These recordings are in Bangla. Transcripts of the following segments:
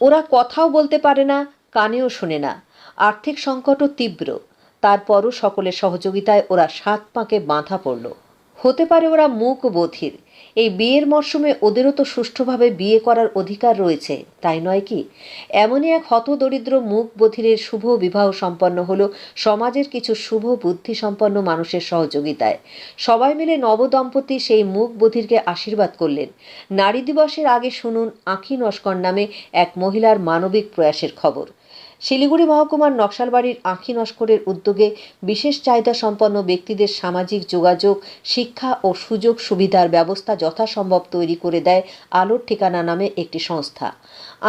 ওরা কথাও বলতে পারে না, কানেও শোনে না। আর্থিক সংকটও তীব্র। তারপরও সকলের সহযোগিতায় ওরা সাত পাঁকে বাঁধা পড়ল। হতে পারে ওরা মুখ বধির। এই বিয়ের মরশুমে ওদেরও তো সুষ্ঠুভাবে বিয়ে করার অধিকার রয়েছে, তাই নয় কি? এমনই এক হতদরিদ্র মুখ বধিরের শুভ বিবাহ সম্পন্ন হলো সমাজের কিছু শুভ বুদ্ধি সম্পন্ন মানুষের সহযোগিতায়। সবাই মিলে নবদম্পতি সেই মুখ বধিরকে আশীর্বাদ করলেন। নারী দিবসের আগে শুনুন আঁখি নস্কর নামে এক মহিলার মানবিক প্রয়াসের খবর। শিলিগুড়ি মহকুমার নকশালবাড়ির আঁখি নস্করের উদ্যোগে বিশেষ চাহিদা সম্পন্ন ব্যক্তিদের সামাজিক যোগাযোগ, শিক্ষা ও সুযোগ সুবিধার ব্যবস্থা যথাসম্ভব তৈরি করে দেয় আলোর ঠিকানা নামে একটি সংস্থা।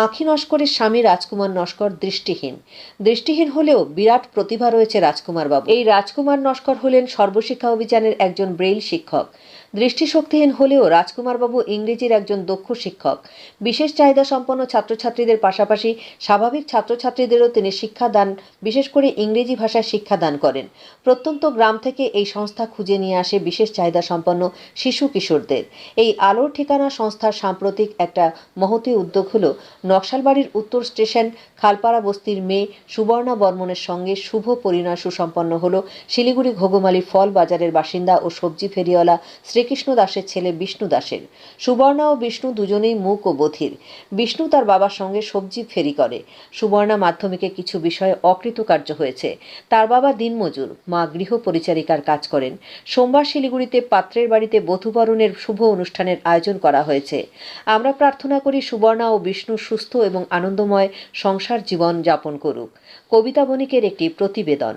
আঁখি নস্করের স্বামী রাজকুমার নস্কর দৃষ্টিহীন। দৃষ্টিহীন হলেও বিরাট প্রতিভা রয়েছে রাজকুমার বাবু এই রাজকুমার নস্কর হলেন সর্বশিক্ষা অভিযানের একজন ব্রেইল শিক্ষক। দৃষ্টিশক্তিহীন হলেও রাজকুমারবাবু ইংরেজির একজন দক্ষ শিক্ষক। বিশেষ চাহিদা সম্পন্ন ছাত্রছাত্রীদের পাশাপাশি স্বাভাবিক ছাত্রছাত্রীদেরও তিনি শিক্ষাদান বিশেষ করে ইংরেজি ভাষায় শিক্ষাদান করেন। প্রত্যন্ত গ্রাম থেকে এই সংস্থা খুঁজে নিয়ে আসে বিশেষ চাহিদা সম্পন্ন শিশু কিশোরদের। এই আলোর ঠিকানা সংস্থার সাম্প্রতিক একটা মহতি উদ্যোগ হল নকশালবাড়ির উত্তর স্টেশন, খালপাড়া বস্তির মেয়ে সুবর্ণা বর্মনের সঙ্গে শুভ পরিণয় সুসম্পন্ন হল শিলিগুড়ি ঘোগমালি ফল বাজারের বাসিন্দা ও সবজি ফেরিওয়ালা শ্রীকৃষ্ণ দাসের ছেলে বিষ্ণু দাসের সুবর্ণা ও বিষ্ণু দুজনেই মুক ও বধির। বিষ্ণু তার বাবার সঙ্গে সবজি ফেরি করে। সুবর্ণা মাধ্যমিকে কিছু বিষয়ে অকৃতকার্য হয়েছে। তার বাবা দিনমজুর, মা গৃহ পরিচারিকার কাজ করেন। সোমবার শিলিগুড়িতে পাত্রের বাড়িতে বধুবরণের শুভ অনুষ্ঠানের আয়োজন করা হয়েছে। আমরা প্রার্থনা করি সুবর্ণা ও বিষ্ণু সুস্থ এবং আনন্দময় সংসার জীবন যাপন করুক। কবিতা বণিকের একটি প্রতিবেদন।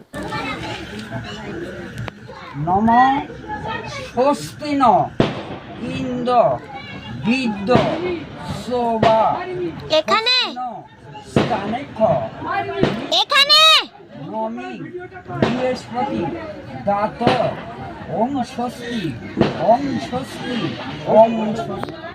নম স্বস্তি ইন্দ বিদ্য শোভা এখানে? এখানে? নমি বৃহস্পতি দাত ওম স্বস্তি ওম স্বস্তি ওম স্বস্তি।